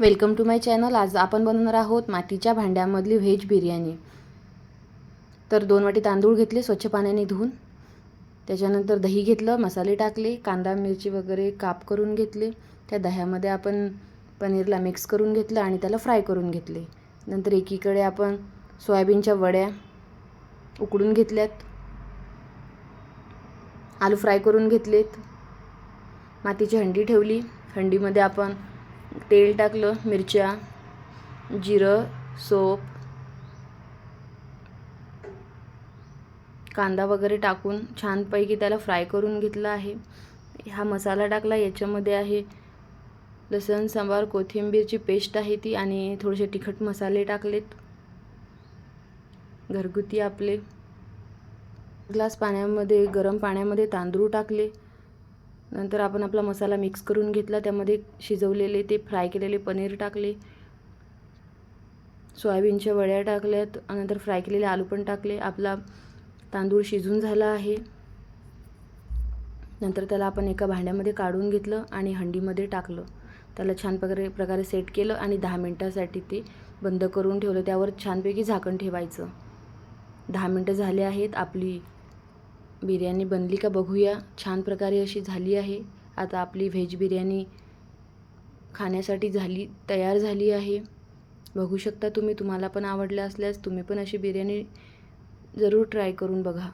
Welcome to my channel. आज आपण बनवणार आहोत मातीच्या भांड्यामधली व्हेज बिर्याणी. तर दोन वाटी तांदूळ घेतले स्वच्छ पाण्याने धुवून. त्याच्यानंतर दही घेतलं मसाले टाकले कांदा मिरची वगैरे काप करून घेतले. त्या दह्यामध्ये आपण पनीरला मिक्स करून घेतलं आणि त्याला फ्राय करून घेतले. नंतर एकीकडे आपण सोयाबीनच्या वड्या उकडून घेतल्यात. आलू फ्राय करून घेतलेत. मातीची हंडी ठेवली. हंडीमध्ये आपण तेल टाकलं मिरच्या जिरं सोप कांदा वगैरे टाकून छानपैकी त्याला फ्राय करून घेतला आहे. हा मसाला टाकला याच्यामध्ये आहे लसण सांबार कोथिंबीरची पेस्ट आहे ती आणि थोडेसे तिखट मसाले टाकलेत. घरगुती आपले. ग्लास पाण्यामध्ये गरम पाण्यामध्ये तांदूळ टाकले. नंतर आपण आपला मसाला मिक्स करून घेतला. त्यामध्ये शिजवलेले ते फ्राय केलेले पनीर टाकले. सोयाबीनच्या वड्या टाकल्यात. नंतर फ्राय केलेले आलू पण टाकले. आपला तांदूळ शिजून झाला आहे. नंतर त्याला आपण एका भांड्यामध्ये काढून घेतलं आणि हंडीमध्ये टाकलं. त्याला छान प्रकारे प्रकारे सेट केलं आणि दहा मिनटासाठी ते बंद करून ठेवलं. त्यावर छानपैकी झाकण ठेवायचं. दहा मिनटं झाले आहेत. आपली बिर्याणी बनली का बघूया. छान प्रकारे अशी झाली आहे. आता आपली व्हेज बिर्याणी खाण्यासाठी झाली तयार झाली आहे. बघू शकता तुम्ही तुम्हाला पण आवडलं असल्यास तुम्ही पण अशी बिर्याणी जरूर ट्राय करून बघा.